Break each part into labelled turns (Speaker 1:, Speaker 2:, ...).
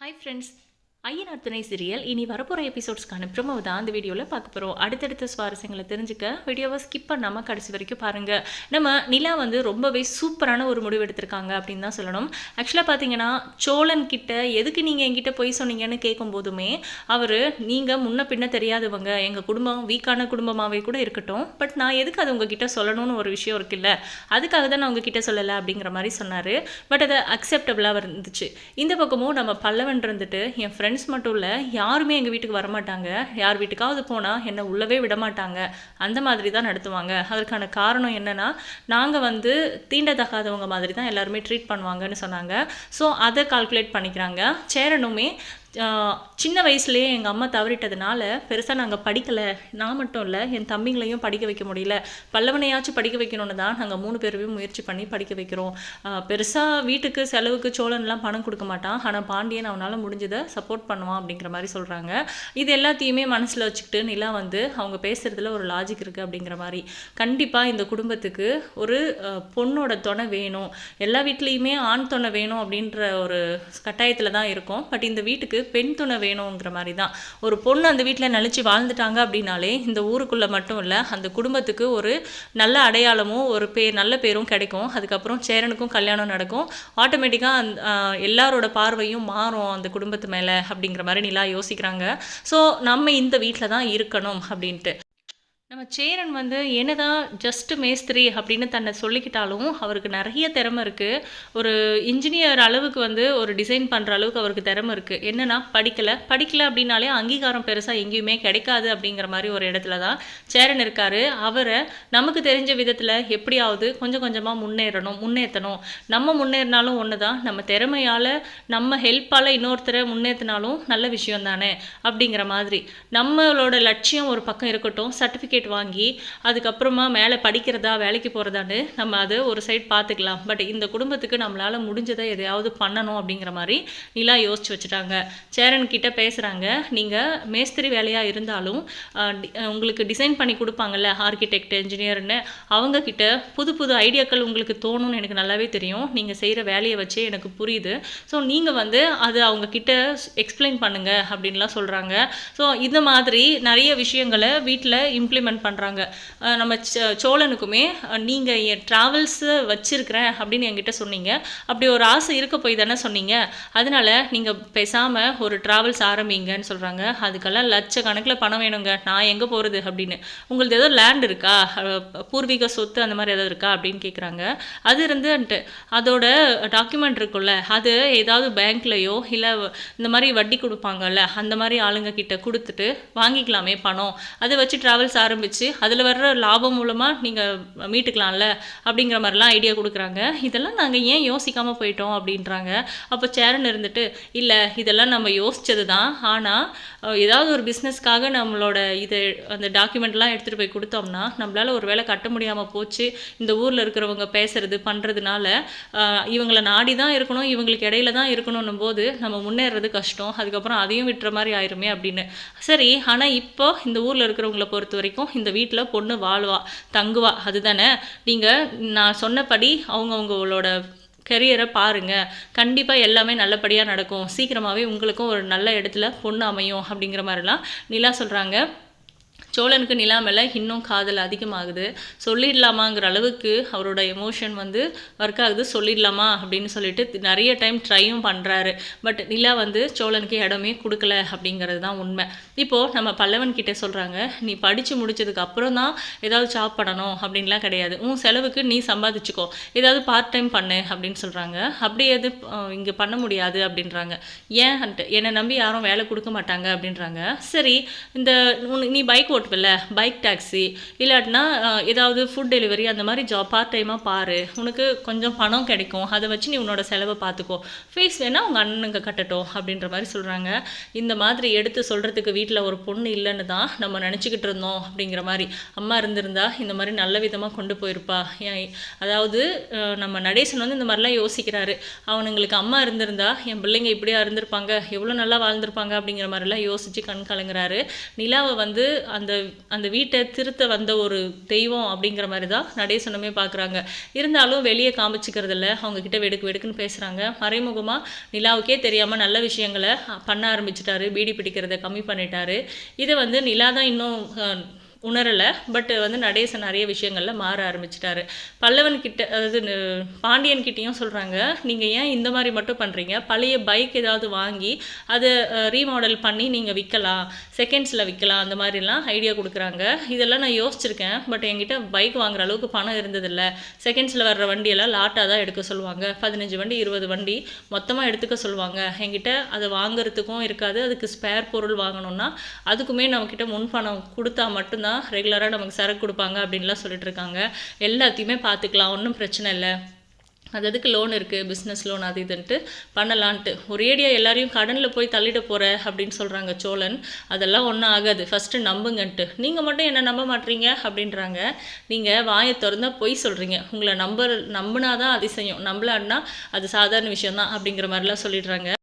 Speaker 1: Hi friends Ayyanar துணை serial இனி வரப்போகிற எபிசோட்ஸ்க்கான ப்ரொமோ தான் அந்த வீடியோவில் பார்க்க போகிறோம் அடுத்தடுத்த சுவாரஸ்யங்களை தெரிஞ்சுக்க வீடியோவை ஸ்கிப் பண்ணாமல் கடைசி வரைக்கும் பாருங்கள் நம்ம நிலா வந்து ரொம்பவே சூப்பரான ஒரு முடிவு எடுத்திருக்காங்க அப்படின்னு தான் சொல்லணும். ஆக்சுவலாக பார்த்தீங்கன்னா சோழன் கிட்ட எதுக்கு நீங்கள் என்கிட்ட போய் சொன்னீங்கன்னு கேட்கும் போதுமே அவர் நீங்கள் முன்ன பின்ன தெரியாதவங்க எங்கள் குடும்பம் வீக்கான குடும்பமாகவே கூட இருக்கட்டும். பட் நான் எதுக்கு அது உங்ககிட்ட சொல்லணும்னு ஒரு விஷயம் இருக்குல்ல? அதுக்காக தான் நான் உங்ககிட்ட சொல்லலை அப்படிங்கிற மாதிரி சொன்னார். பட் அது அக்செப்டபுளாக இருந்துச்சு இந்த பக்கமும் நம்ம பல்லவன் இருந்துட்டு என் ஃப்ரெண்ட் ஃப்ரெண்ட்ஸ் மட்டும் இல்லை யாருமே எங்கள் வீட்டுக்கு வரமாட்டாங்க. யார் வீட்டுக்காவது போனால் என்னை உள்ளவே விட மாட்டாங்க அந்த மாதிரி தான் நடத்துவாங்க. அதற்கான காரணம் என்னென்னா நாங்கள் வந்து தீண்டத்தகாதவங்க மாதிரி தான் எல்லாருமே ட்ரீட் பண்ணுவாங்கன்னு சொன்னாங்க. ஸோ அதை கால்குலேட் பண்ணிக்கிறாங்க. சேரனுமே சின்ன வயசுலேயே எங்கள் அம்மா தவறிட்டதுனால பெருசாக நாங்கள் படிக்கலை. நான் மட்டும் இல்லை என் தம்பிங்களையும் படிக்க வைக்க முடியல. பல்லவனையாச்சும் படிக்க வைக்கணும்னு தான் நாங்கள் மூணு பேருமே முயற்சி பண்ணி படிக்க வைக்கிறோம். பெருசாக வீட்டுக்கு செலவுக்கு சோழன்லாம் பணம் கொடுக்க மாட்டான். ஆனால் பாண்டியன் அவனால் முடிஞ்சதை சப்போர்ட் பண்ணுவான் அப்படிங்கிற மாதிரி சொல்கிறாங்க இது எல்லாத்தையுமே மனசில் வச்சுக்கிட்டு நிலா வந்து அவங்க பேசுகிறதுல ஒரு லாஜிக் இருக்குது அப்படிங்கிற மாதிரி. கண்டிப்பாக இந்த குடும்பத்துக்கு ஒரு பொண்ணோட துணை வேணும். எல்லா வீட்லேயுமே ஆண் துணை வேணும் அப்படின்ற ஒரு கட்டாயத்தில் தான் இருக்கும். பட் இந்த வீட்டுக்கு பெண் துணை வேணுங்கிற மாதிரி தான் ஒரு பொண்ணு அந்த வீட்டில் நினச்சி வாழ்ந்துட்டாங்க அப்படின்னாலே இந்த ஊருக்குள்ளே மட்டும் இல்லை அந்த குடும்பத்துக்கு ஒரு நல்ல அடையாளமும் ஒரு பேர் நல்ல பேரும் கிடைக்கும். அதுக்கப்புறம் சேரனுக்கும் கல்யாணம் நடக்கும். ஆட்டோமேட்டிக்காக அந் எல்லாரோட பார்வையும் மாறும் அந்த குடும்பத்து மேலே அப்படிங்கிற மாதிரி நிலா யோசிக்கிறாங்க. ஸோ நம்ம இந்த வீட்டில் தான் இருக்கணும் அப்படின்ட்டு. நம்ம சேரன் வந்து என்னதான் ஜஸ்ட் மேஸ்திரி அப்படின்னு தன்னை சொல்லிக்கிட்டாலும் அவருக்கு நிறைய திறமை இருக்குது ஒரு இன்ஜினியர் அளவுக்கு வந்து ஒரு டிசைன் பண்ணுற அளவுக்கு அவருக்கு திறமை இருக்குது என்னென்னா படிக்கலை. படிக்கலை அப்படின்னாலே அங்கீகாரம் பெருசாக எங்கேயுமே கிடைக்காது அப்படிங்கிற மாதிரி ஒரு இடத்துல தான் சேரன் இருக்கார். அவரை நமக்கு தெரிஞ்ச விதத்தில் எப்படியாவது கொஞ்சம் கொஞ்சமாக முன்னேறணும் முன்னேற்றணும் நம்ம முன்னேறினாலும் ஒன்று தான் நம்ம திறமையால் நம்ம ஹெல்ப்பால் இன்னொருத்தரை முன்னேற்றினாலும் நல்ல விஷயம் தானே அப்படிங்கிற மாதிரி. நம்மளோட லட்சியம் ஒரு பக்கம் இருக்கட்டும் சர்டிஃபிகேட் வாங்கி அதுக்கப்புறமா மேலே படிக்கிறதா வேலைக்கு போகிறதான்னு நம்ம அதை ஒரு சைட் பார்த்துக்கலாம். பட் இந்த குடும்பத்துக்கு நம்மளால் முடிஞ்சதை எதையாவது பண்ணணும் அப்படிங்கிற மாதிரி நிலா யோசிச்சு வச்சுட்டாங்க. சேரன் கிட்ட பேசுகிறாங்க நீங்கள் மேஸ்திரி வேலையாக இருந்தாலும் உங்களுக்கு டிசைன் பண்ணி கொடுப்பாங்கல்ல ஆர்கிடெக்ட் இன்ஜினியர்னு அவங்கக்கிட்ட புது புது ஐடியாக்கள் உங்களுக்கு தோணும்னு எனக்கு நல்லாவே தெரியும். நீங்கள் செய்கிற வேலையை வச்சே எனக்கு புரியுது. ஸோ நீங்கள் வந்து அது அவங்கக்கிட்ட எக்ஸ்பிளைன் பண்ணுங்கள் அப்படின்லாம் சொல்கிறாங்க ஸோ இந்த மாதிரி நிறைய விஷயங்களை வீட்டில் இம்ப்ளிமெண்ட் பண்ணுறாங்க நம்ம சோழனுக்குமே நீங்கள் என் ட்ராவல்ஸு வச்சுருக்கிறேன் அப்படின்னு என்கிட்ட சொன்னீங்க. அப்படி ஒரு ஆசை இருக்க போய் தானே சொன்னீங்க. அதனால் நீங்கள் பேசாமல் ஒரு ட்ராவல்ஸ் ஆரம்பிங்கன்னு சொல்கிறாங்க அதுக்கெல்லாம் லட்சக்கணக்கில் பணம் வேணுங்க. நான் எங்கே போகிறது அப்படின்னு. உங்களுக்கு ஏதோ லேண்ட் இருக்கா? பூர்வீக சொத்து அந்த மாதிரி ஏதாவது இருக்கா அப்படின்னு கேட்குறாங்க அது இருந்துன்ட்டு அதோட டாக்குமெண்ட் இருக்குல்ல அது ஏதாவது பேங்க்லேயோ இல்லை இந்த மாதிரி வட்டி கொடுப்பாங்கல்ல அந்த மாதிரி ஆளுங்க கிட்ட கொடுத்துட்டு வாங்கிக்கலாமே பணம். அதை வச்சு ட்ராவல்ஸ் ஆரம்பித்து அதில் வர்ற லாபம் மூலமாக நீங்கள் மீட்டுக்கலாம்ல அப்படிங்கிற மாதிரிலாம் ஐடியா கொடுக்குறாங்க. இதெல்லாம் நாங்கள் ஏன் யோசிக்காமல் போயிட்டோம் அப்படின்றாங்க. அப்போ சேரன் இருந்துட்டு இல்லை இதெல்லாம் நம்ம யோசித்தது தான் ஆனால் ஏதாவது ஒரு பிஸ்னஸ்க்காக நம்மளோட இதை அந்த டாக்குமெண்ட்லாம் எடுத்துகிட்டு போய் கொடுத்தோம்னா நம்மளால் ஒரு வேளை கட்ட முடியாமல் போச்சு. இந்த ஊரில் இருக்கிறவங்க பேசுறது பண்ணுறதுனால இவங்களை நாடி தான் இருக்கணும் இவங்களுக்கு இடையில தான் இருக்கணும்னும் போது நம்ம முன்னேறது கஷ்டம். அதுக்கப்புறம் அதையும் விட்டுற மாதிரி ஆயிருமே அப்படின்னு. சரி ஆனால் இப்போ இந்த ஊரில் இருக்கிறவங்கள பொறுத்த வரைக்கும் இந்த வீட்டில் பொண்ணு வாழ்வா தங்குவா அதுதானே? நீங்கள் நான் சொன்னபடி அவங்கவுங்களோட கெரியரை பாருங்க. கண்டிப்பாக எல்லாமே நல்லபடியாக நடக்கும். சீக்கிரமாகவே உங்களுக்கும் ஒரு நல்ல இடத்துல பொண்ணு அமையும் அப்படிங்கிற மாதிரிலாம் நிலா சொல்கிறாங்க சோழனுக்கு நிலா மேலே இன்னும் காதல் அதிகமாகுது. சொல்லிடலாமாங்கிற அளவுக்கு அவரோட எமோஷன் வந்து ஒர்க் ஆகுது. சொல்லிடலாமா அப்படின்னு சொல்லிட்டு நிறைய டைம் ட்ரையும் பண்ணுறாரு பட் நிலா வந்து சோழனுக்கு இடமே கொடுக்கல அப்படிங்கிறது தான் உண்மை. இப்போது நம்ம பல்லவன் கிட்டே சொல்கிறாங்க நீ படித்து முடிச்சதுக்கு அப்புறம் தான் ஏதாவது ஜாப் பண்ணணும் அப்படின்லாம் கிடையாது. உன் செலவுக்கு நீ சம்பாதிச்சுக்கோ. ஏதாவது பார்ட் டைம் பண்ணு அப்படின்னு சொல்கிறாங்க அப்படி எது இங்கே பண்ண முடியாது அப்படின்றாங்க. ஏன் என்னை நம்பி யாரும் வேலை கொடுக்க மாட்டாங்க அப்படின்றாங்க. சரி இந்த நீ பைக் ஓட்டு ஓட்டுவில்ல பைக் டாக்ஸி இல்லாட்டினா ஏதாவது ஃபுட் டெலிவரி அந்த மாதிரி ஜாப் பார்ட் டைமாக பாரு. உனக்கு கொஞ்சம் பணம் கிடைக்கும். அதை வச்சு நீ உன்னோட செலவை பார்த்துக்கோ. ஃபீஸ் வேணால் உங்கள் அண்ணனுங்க கட்டட்டும் அப்படின்ற மாதிரி சொல்கிறாங்க இந்த மாதிரி எடுத்து சொல்கிறதுக்கு வீட்டில் ஒரு பொண்ணு இல்லைன்னு தான் நம்ம நினச்சிக்கிட்டு இருந்தோம் அப்படிங்கிற மாதிரி. அம்மா இருந்திருந்தா இந்த மாதிரி நல்ல விதமாக கொண்டு போயிருப்பா. அதாவது நம்ம நடேசன் வந்து இந்த மாதிரிலாம் யோசிக்கிறாரு. அவனுங்களுக்கு அம்மா இருந்திருந்தா என் பிள்ளைங்க இப்படியா இருந்திருப்பாங்க. எவ்வளோ நல்லா வாழ்ந்திருப்பாங்க. அப்படிங்கிற மாதிரிலாம் யோசித்து கண் கலங்குறாரு. நிலாவை வந்து அந்த அந்த அந்த வீட்டை திருத்த வந்த ஒரு தெய்வம் அப்படிங்கிற மாதிரி தான் நடேசனுமே பார்க்குறாங்க இருந்தாலும் வெளியே காமிச்சிக்கிறது இல்லை அவங்கக்கிட்ட வெடுக்கு வெடுக்குன்னு பேசுகிறாங்க மறைமுகமாக நிலாவுக்கே தெரியாமல் நல்ல விஷயங்களை பண்ண ஆரம்பிச்சிட்டாரு. பீடி பிடிக்கிறத கம்மி பண்ணிட்டாரு. இதை வந்து நிலா தான் இன்னும் உணரலை பட் வந்து நடேசன் நிறைய விஷயங்களில் மாற ஆரம்பிச்சிட்டாரு. பல்லவன் கிட்ட அதாவது பாண்டியன் கிட்டேயும் சொல்கிறாங்க நீங்கள் ஏன் இந்த மாதிரி மட்டும் பண்ணுறீங்க பழைய பைக் ஏதாவது வாங்கி அதை ரீமாடல் பண்ணி நீங்கள் விற்கலாம் செகண்ட்ஸில் விற்கலாம் அந்த மாதிரிலாம் ஐடியா கொடுக்குறாங்க. இதெல்லாம் நான் யோசிச்சிருக்கேன் பட் என்கிட்ட பைக் வாங்குற அளவுக்கு பணம் இருந்ததில்ல. செகண்ட்ஸில் வர்ற வண்டியெல்லாம் லாட்டாக தான் எடுக்க சொல்லுவாங்க. பதினஞ்சு வண்டி இருபது வண்டி மொத்தமாக எடுத்துக்க சொல்லுவாங்க. என்கிட்ட அதை வாங்குறதுக்கும் இருக்காது. அதுக்கு ஸ்பேர் பொருள் வாங்கணும்னா அதுக்குமே நம்மக்கிட்ட முன்பணம் கொடுத்தா மட்டும்தான் தான் ரெகுலராக நமக்கு சரக்கு கொடுப்பாங்க அப்படின்லாம் சொல்லிட்டு இருக்காங்க எல்லாத்தையுமே பார்த்துக்கலாம் ஒன்றும் பிரச்சனை இல்லை. அது அதுக்கு லோன் இருக்குது பிஸ்னஸ் லோன் அது இதுன்ட்டு பண்ணலான்ட்டு. ஒரேடியாக எல்லாரையும் கடனில் போய் தள்ளிட போகிற அப்படின்னு சொல்கிறாங்க சோழன். அதெல்லாம் ஒன்றும் ஆகாது. ஃபஸ்ட்டு நம்புங்கன்ட்டு. நீங்கள் மட்டும் என்ன நம்ப மாட்டீங்க அப்படின்றாங்க. நீங்கள் வாயை திறந்தால் பொய் சொல்கிறீங்க உங்களை நம்ப நம்பினாதான் அதிசயம். நம்பலான்னா அது சாதாரண விஷயம் தான் அப்படிங்கிற மாதிரிலாம் சொல்லிடுறாங்க.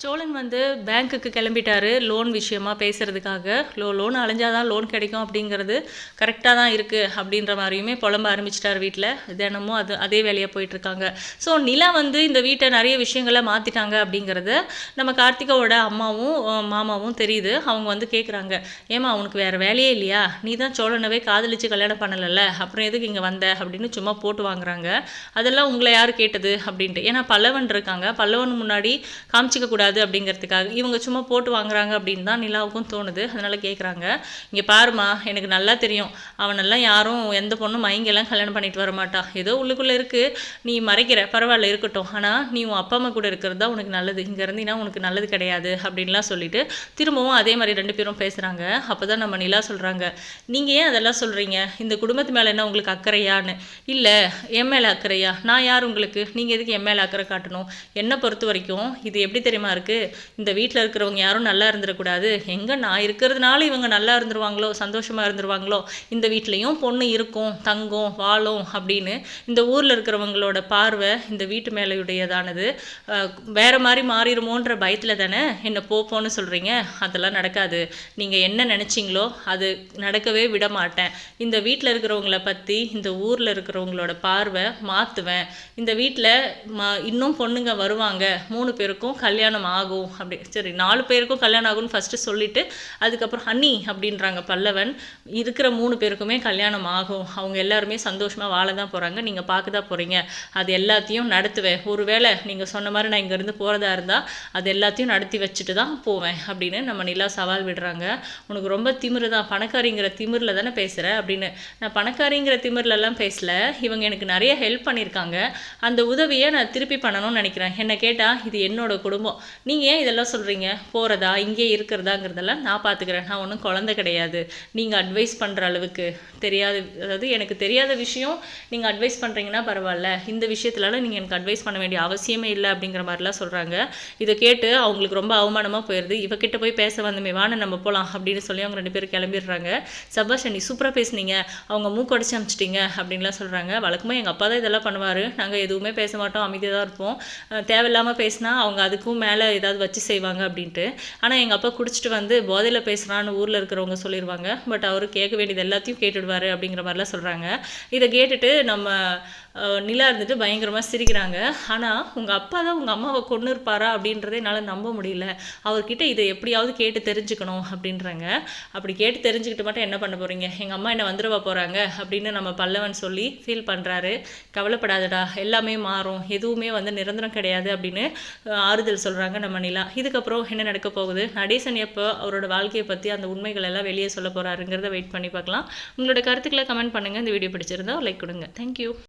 Speaker 1: சோழன் வந்து பேங்க்குக்கு கிளம்பிட்டாரு லோன் விஷயமா பேசுகிறதுக்காக லோ லோன் அலைஞ்சாதான் லோன் கிடைக்கும் அப்படிங்கிறது கரெக்டாக தான் இருக்குது அப்படின்ற மாதிரியுமே புலம்ப ஆரம்பிச்சிட்டார் வீட்டில் தினமும் அது அதே வேலையாக போயிட்டுருக்காங்க. ஸோ நிலா வந்து இந்த வீட்டை நிறைய விஷயங்களை மாற்றிட்டாங்க அப்படிங்கிறத நம்ம கார்த்திகாவோட அம்மாவும் மாமாவும் தெரியுது. அவங்க வந்து கேட்குறாங்க ஏமா அவனுக்கு வேறு வேலையே இல்லையா? நீ தான் சோழனவே காதலிச்சு கல்யாணம் பண்ணலைல்ல? அப்புறம் எதுக்கு இங்கே வந்த? அப்படின்னு சும்மா போட்டு வாங்குறாங்க. அதெல்லாம் உங்களை யார் கேட்டது? அப்படின்ட்டு. ஏன்னா பல்லவன் இருக்காங்க. பல்லவன் முன்னாடி காமிச்சிக்க கூடாது. கூடாது அப்படிங்கிறதுக்காக. இவங்க சும்மா போட்டு வாங்குறாங்க அப்படின்னு தான் நிலாவுக்கும் தோணுது. அதனால் கேட்குறாங்க இங்கே பாருமா எனக்கு நல்லா தெரியும். அவனெல்லாம் யாரும் எந்த பொண்ணும் மயங்கெல்லாம் கல்யாணம் பண்ணிட்டு வர மாட்டா. ஏதோ உள்ளுக்குள்ளே இருக்குது நீ மறைக்கிற. பரவாயில்ல இருக்கட்டும். ஆனால் நீ உன் அப்பா அம்மா கூட இருக்கிறது தான் உனக்கு நல்லது. இங்கே இருந்தீங்கன்னா உனக்கு நல்லது கிடையாது அப்படின்லாம் சொல்லிட்டு திரும்பவும் அதே மாதிரி ரெண்டு பேரும் பேசுகிறாங்க அப்போ தான் நம்ம நிலா சொல்கிறாங்க நீங்கள் ஏன் அதெல்லாம் சொல்கிறீங்க இந்த குடும்பத்து மேலே என்ன உங்களுக்கு அக்கறையான்னு? இல்லை என் மேலே அக்கறையா? நான் யார் உங்களுக்கு? நீங்கள் எதுக்கு என் மேலே அக்கறை காட்டணும்? என்னை பொறுத்த வரைக்கும் இது எப்படி தெரியுமா இருக்குது இந்த வீட்டில் இருக்கிறவங்க யாரும் நல்லா இருந்துடக்கூடாது. எங்கே நான் இருக்கிறதுனால இவங்க நல்லா இருந்துருவாங்களோ சந்தோஷமாக இருந்துருவாங்களோ இந்த வீட்லேயும் பொண்ணு இருக்கும் தங்கும் வாழும் அப்படின்னு இந்த ஊரில் இருக்கிறவங்களோட பார்வை இந்த வீட்டு மேலையுடையதானது. வேறு மாதிரி மாறிடுமோன்ற பயத்தில் தானே என்னை போப்போன்னு சொல்கிறீங்க அதெல்லாம் நடக்காது. நீங்கள் என்ன நினச்சிங்களோ அது நடக்கவே விட மாட்டேன் இந்த வீட்டில் இருக்கிறவங்கள பற்றி இந்த ஊரில் இருக்கிறவங்களோட பார்வை மாற்றுவேன் இந்த வீட்டில் இன்னும் பொண்ணுங்க வருவாங்க. மூணு பேருக்கும் கல்யாணம் ஆகும். அப்படி சரி நாலு பேருக்கும் கல்யாணம் ஆகும்னு ஃபஸ்ட்டு சொல்லிவிட்டு அதுக்கப்புறம் ஹனி அப்படின்றாங்க பல்லவன். இருக்கிற மூணு பேருக்குமே கல்யாணம் ஆகும். அவங்க எல்லாருமே சந்தோஷமாக வாழ தான் போகிறாங்க நீங்கள் பார்க்க தான் போகிறீங்க அது எல்லாத்தையும் நடத்துவேன் ஒருவேளை நீங்கள் சொன்ன மாதிரி நான் இங்கேருந்து போகிறதா இருந்தால் அது எல்லாத்தையும் நடத்தி வச்சுட்டு தான் போவேன் அப்படின்னு நம்ம நிலா சவால் விடுறாங்க. உனக்கு ரொம்ப திமிரு தான். பணக்காரிங்கிற திமிரில் தானே பேசுகிற அப்படின்னு. நான் பணக்காரிங்கிற திமிர்லலாம் பேசல. இவங்க எனக்கு நிறைய ஹெல்ப் பண்ணியிருக்காங்க. அந்த உதவியை நான் திருப்பி பண்ணணும்னு நினைக்கிறேன். என்னை கேட்டால் இது என்னோட குடும்பம். நீங்கள் ஏன் இதெல்லாம் சொல்கிறீங்க போகிறதா இங்கே இருக்கிறதாங்கிறதெல்லாம் நான் பார்த்துக்கிறேன் நான் ஒன்றும் குழந்த கிடையாது. நீங்கள் அட்வைஸ் பண்ணுற அளவுக்கு தெரியாத. அதாவது எனக்கு தெரியாத விஷயம் நீங்கள் அட்வைஸ் பண்ணுறீங்கன்னா பரவாயில்ல. இந்த விஷயத்துலலாம் நீங்கள் எனக்கு அட்வைஸ் பண்ண வேண்டிய அவசியமே இல்லை அப்படிங்கிற மாதிரிலாம் சொல்கிறாங்க இதை கேட்டு அவங்களுக்கு ரொம்ப அவமானமாக போயிடுது இவகிட்ட போய் பேச வந்தமே வான நம்ம போகலாம் அப்படின்னு சொல்லி அவங்க ரெண்டு பேரும் கிளம்பிடுறாங்க. சபாஷ் நீ சூப்பராக பேசுனீங்க. அவங்க மூக்கடைச்சி அமிச்சிட்டிங்க அப்படின்லாம் சொல்கிறாங்க வழக்கமாக எங்கள் அப்பா தான் இதெல்லாம் பண்ணுவார். நாங்கள் எதுவுமே பேச மாட்டோம். அமைதியாக தான் இருப்போம். தேவையில்லாமல் பேசினா அவங்க அதுக்கும் மேலே ஏதாவது வச்சு செய்வாங்க அப்படின்ட்டு. ஆனால் எங்கள் அப்பா குடிச்சிட்டு வந்து போதையில் பேசுகிறான்னு ஊரில் இருக்கிறவங்க சொல்லிடுவாங்க பட் அவர் கேட்க வேண்டியது எல்லாத்தையும் கேட்டுடுவார் அப்படிங்கிற மாதிரிலாம் சொல்கிறாங்க இதை கேட்டுட்டு நம்ம நிலா இருந்துட்டு பயங்கரமாக சிரிக்கிறாங்க. ஆனால் உங்கள் அப்பா தான் உங்கள் அம்மாவை கொண்டு இருப்பாரா அப்படின்றதே என்னால் நம்ப முடியல. அவர்கிட்ட இதை எப்படியாவது கேட்டு தெரிஞ்சுக்கணும் அப்படின்றாங்க. அப்படி கேட்டு தெரிஞ்சுக்கிட்டு மட்டும் என்ன பண்ண போகிறீங்க எங்கள் அம்மா என்ன வந்துடுவா போகிறாங்க அப்படின்னு நம்ம பல்லவன் சொல்லி ஃபீல் பண்ணுறாரு கவலைப்படாதடா எல்லாமே மாறும். எதுவுமே வந்து நிரந்தரம் கிடையாது அப்படின்னு ஆறுதல் சொல்கிறாங்க நம்ம நிலா. இதுக்கப்புறம் என்ன நடக்க போகுது? நடேசன் எப்போ அவரோட வாழ்க்கையை பற்றி அந்த உண்மைகள் எல்லாம் வெளியே சொல்ல போகிறாருங்கிறத வெயிட் பண்ணி பார்க்கலாம். உங்களோட கருத்துக்களை கமெண்ட் பண்ணுங்கள் இந்த வீடியோ பிடிச்சிருந்தா லைக் கொடுங்க. தேங்க்யூ